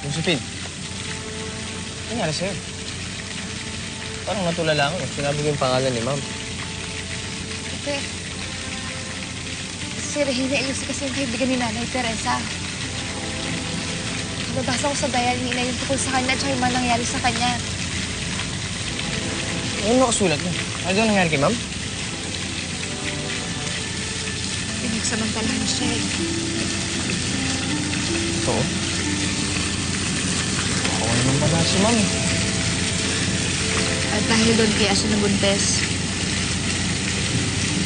Josephine, ano nangyari sa'yo? Parang natulala ako. Sinabi ko yung pangalan ni ma'am. Kasi, si Regina Ilusi kasi yung kaibigan ni Nanay Teresa. Nabasa ko sa diary ni Ina yung tungkol sa kanya at yung mga nangyari sa kanya. Ano nakasulat mo? Ano daw nangyari kay ma'am? Pinagsamantalahan siya eh. Totoo. Si ma'am. At dahil doon kaya siya nabuntes.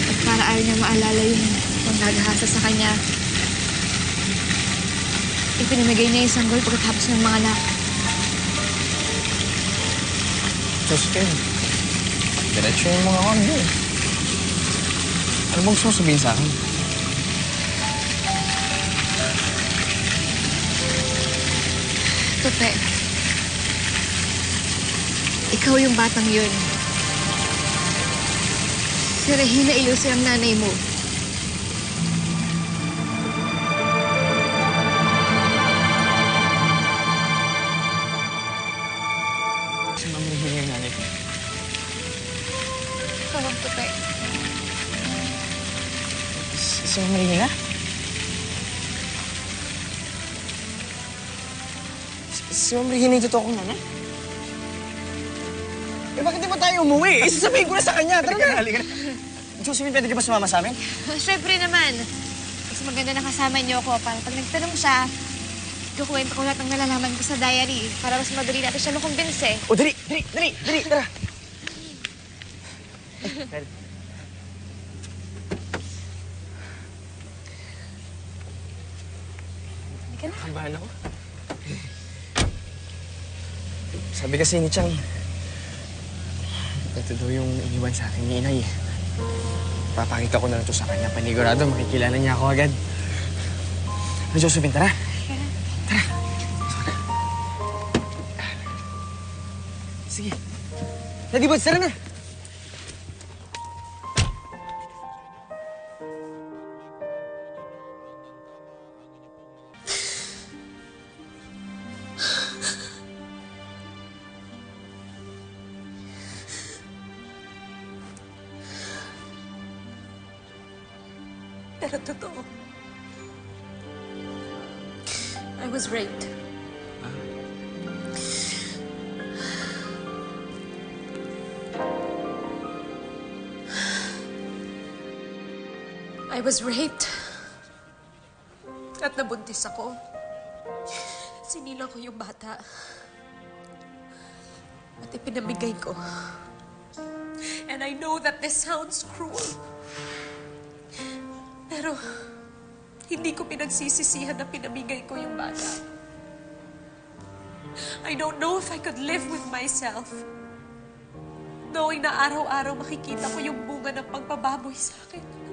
At para ayaw niya maalala yung panggagahasa sa kanya. Ipinamigay niya yung sanggol pagkatapos ng mga anak. Josephine, diretso yung mga kami eh. Ano bang gusto mo sabihin sa akin? Tope. Ikaw yung batang yun. Si Regina Ilusi ang nanay mo. Regina yung nanay ko. Ikaw ang Tope. Si? Si, si ma'am Regina yung totoo kong nanay? Eh, bakit di ba tayo umuwi? Eh, sasabihin ko na sa kanya. Tara na. Halika na. Josephine, pwede ka ba sumama sa amin? Siyempre naman. Mas maganda na kasama niyo ako para pag nagtanong siya, kukwento ko lahat ng nalalaman ko sa diary para mas madali natin siya makumbinse. O, dali, dali, dali, dali, tara. Na. Kabahan ako. Sabi kasi ni Chang, ito daw yung iniwan sa akin ni Inay. eh. Papakita ko na lang to sa kanya. Panigurado, makikilala niya ako agad. Ano, Josephine, tara. Tara. Sige. Daddy Buds, tara na. Pero totoo. I was raped. I was raped. At nabuntis ako. Sinilang ko yung bata. At ipinamigay ko. And I know that this sounds cruel. Pero, hindi ko pinagsisisihan na pinamigay ko yung bata. I don't know if I could live with myself. Knowing na araw-araw makikita ko yung bunga ng pagbababoy sa akin.